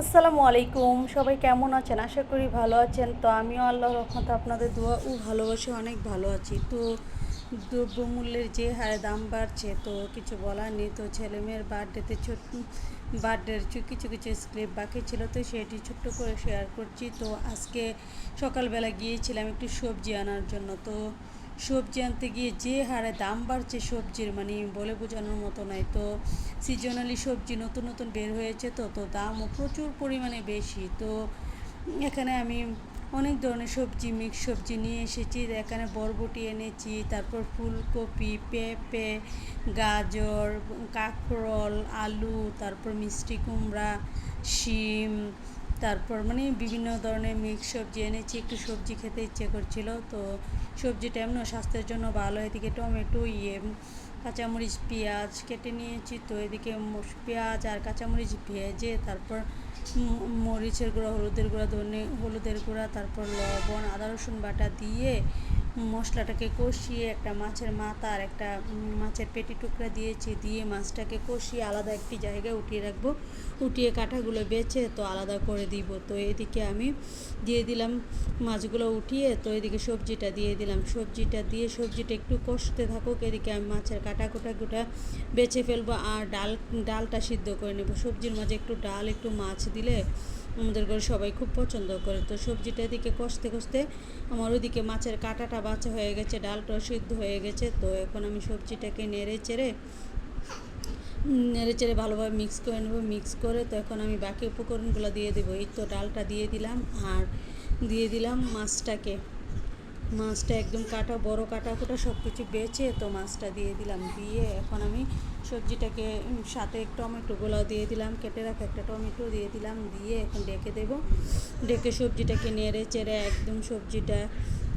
আসসালামু আলাইকুম। সবাই কেমন আছেন? আশা করি ভালো আছেন। তো আমিও আল্লাহ রহমতে আপনাদের দোয়া ও ভালোবাসে অনেক ভালো আছি। তো দ্রব্যমূল্যের যে হারে দাম বাড়ছে, তো কিছু বলার নেই। তো ছেলে মেয়ের বার্থডেতে ছোট্ট বার্থডের কিছু কিছু স্ক্রিপ্ট বাকি ছিল। তো সেটি ছোট্ট করে শেয়ার করছি। তো আজকে সকালবেলা গিয়েছিলাম একটু সবজি আনার জন্য। তো সবজি আনতে গিয়ে যে হারে দাম বাড়ছে সবজির মানে বলে বোঝানোর মতো নয় তো সিজনালি সবজি নতুন নতুন বের হয়েছে তো তো দামও প্রচুর পরিমাণে বেশি। তো এখানে আমি অনেক ধরনের সবজি মিক্স সবজি নিয়ে এসেছি। এখানে বরবটি এনেছি, তারপর ফুলকপি, পেঁপে, গাজর, কাঁকরোল, আলু, তারপর মিষ্টি কুমড়া, শিম তারপর মানে বিভিন্ন ধরনের মিক্স সবজি এনেছি, একটু সবজি খেতে ইচ্ছে করছিল। তো সবজিটা এমন স্বাস্থ্যের জন্য ভালো। এদিকে টমেটো ইয়ে কাঁচামরিচ, পেঁয়াজ কেটে নিয়েছি। তো এদিকে পেঁয়াজ আর কাঁচামরিচ ভেজে তারপর মরিচের গুঁড়া, হলুদের গুঁড়া, ধনে, হলুদের গুঁড়া, তারপর লবণ, আদা, রসুন বাটা দিয়ে মশলাটাকে কষিয়ে একটা মাছের মাথা আর একটা মাছের পেটি টুকরা দিয়েছি, দিয়ে মাছটাকে কষিয়ে আলাদা একটি জায়গায় উঠিয়ে রাখব। উঠিয়ে কাঁটাগুলো বেছে তো আলাদা করে দিব। তো এদিকে আমি দিয়ে দিলাম মাছগুলো উঠিয়ে, তো এদিকে সবজিটা দিয়ে দিলাম। সবজিটা দিয়ে সবজিটা একটু কষতে থাকুক, এদিকে আমি মাছের কাটা কোটা গোটা বেছে ফেলব আর ডাল, ডালটা সিদ্ধ করে নেব। সবজির মাঝে একটু ডাল, একটু মাছ দিলে আমাদের ঘরে সবাই খুব পছন্দ করে। তো সবজিটা এদিকে কষতে কষতে আমার ওদিকে মাছের কাঁটাটা বাছা হয়ে গেছে, ডালটা সিদ্ধ হয়ে গেছে। তো এখন আমি সবজিটাকে নেড়ে চেড়ে নেড়ে চেড়ে ভালোভাবে মিক্স করে নেব। মিক্স করে তো এখন আমি বাকি উপকরণগুলো দিয়ে দেবো। এই তো ডালটা দিয়ে দিলাম আর দিয়ে দিলাম মাছটাকে। মাছটা একদম কাটা, বড় কাটা কোটা সব কিছু বেছে তো মাছটা দিয়ে দিলাম। দিয়ে এখন আমি সবজিটাকে সাথে টমেটো টমেটোগুলো দিয়ে দিলাম, কেটে রাখা একটা টমেটো দিয়ে দিলাম, দিয়ে এখন ডেকে দেব। ডেকে সবজিটাকে নেড়ে চেড়ে একদম সবজিটা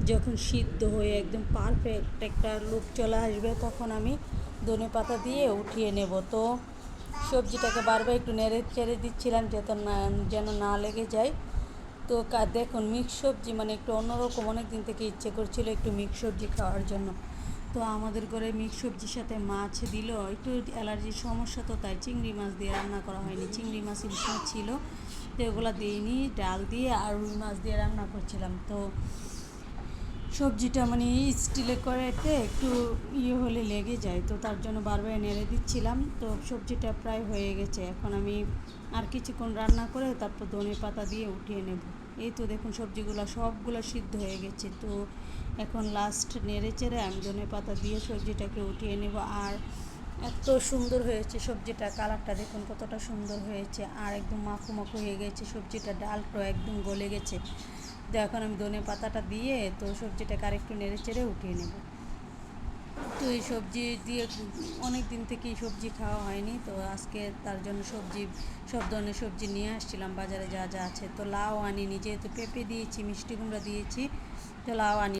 যখন সিদ্ধ হয়ে একদম পারফেক্ট একটা লুক চলে আসবে, তখন আমি ধনে পাতা দিয়ে উঠিয়ে নেব। তো সবজিটাকে বারবার একটু নেড়ে চেড়ে দিচ্ছিলাম যাতে না, যেন না লেগে যায়। তো দেখুন, মিক্স সবজি মানে একটু অন্যরকম অনেক দিন থেকে ইচ্ছে করছিল একটু মিক্স সবজি খাওয়ার জন্য। তো আমাদের ঘরে মিক্স সবজির সাথে মাছ দিল, একটু অ্যালার্জির সমস্যা তো তাই চিংড়ি মাছ দিয়ে রান্না করা হয়নি। চিংড়ি মাছ ইলিশ ছিল, তো এগুলো দিইনি, ডাল দিয়ে আর রুই মাছ দিয়ে রান্না করছিলাম। তো সবজিটা মানে স্টিলে করেতে একটু ইয়ে হলে লেগে যায়, তো তার জন্য বারবার নেড়ে দিচ্ছিলাম। তো সবজিটা প্রায় হয়ে গেছে, এখন আমি আর কিছুক্ষণ রান্না করে তারপর ধনে পাতা দিয়ে উঠিয়ে নেব। এই তো দেখুন সবজিগুলো, সবগুলো সিদ্ধ হয়ে গেছে। তো এখন লাস্ট নেড়ে চেড়ে আমি ধনে পাতা দিয়ে সবজিটাকে উঠিয়ে নেব। আর এত সুন্দর হয়েছে সবজিটা, কালারটা দেখুন কতটা সুন্দর হয়েছে। আর একদম মাখো মাখো হয়ে গেছে সবজিটা ডালটা একদম গলে গেছে। তো এখন আমি ধনে পাতাটা দিয়ে তো সবজিটাকে আরেকটু নেড়ে চেড়ে উঠিয়ে নেব। এই সবজি দিয়ে অনেক দিন থেকেই সবজি খাওয়া হয়নি, তো আজকে তার জন্য সবজি, সব ধরনের সবজি নিয়ে আসছিলাম, বাজারে যা যা আছে। তো লাউ আনিনি, যেহেতু পেঁপে দিয়েছি, মিষ্টি কুমড়া দিয়েছি, তো লাউ আনি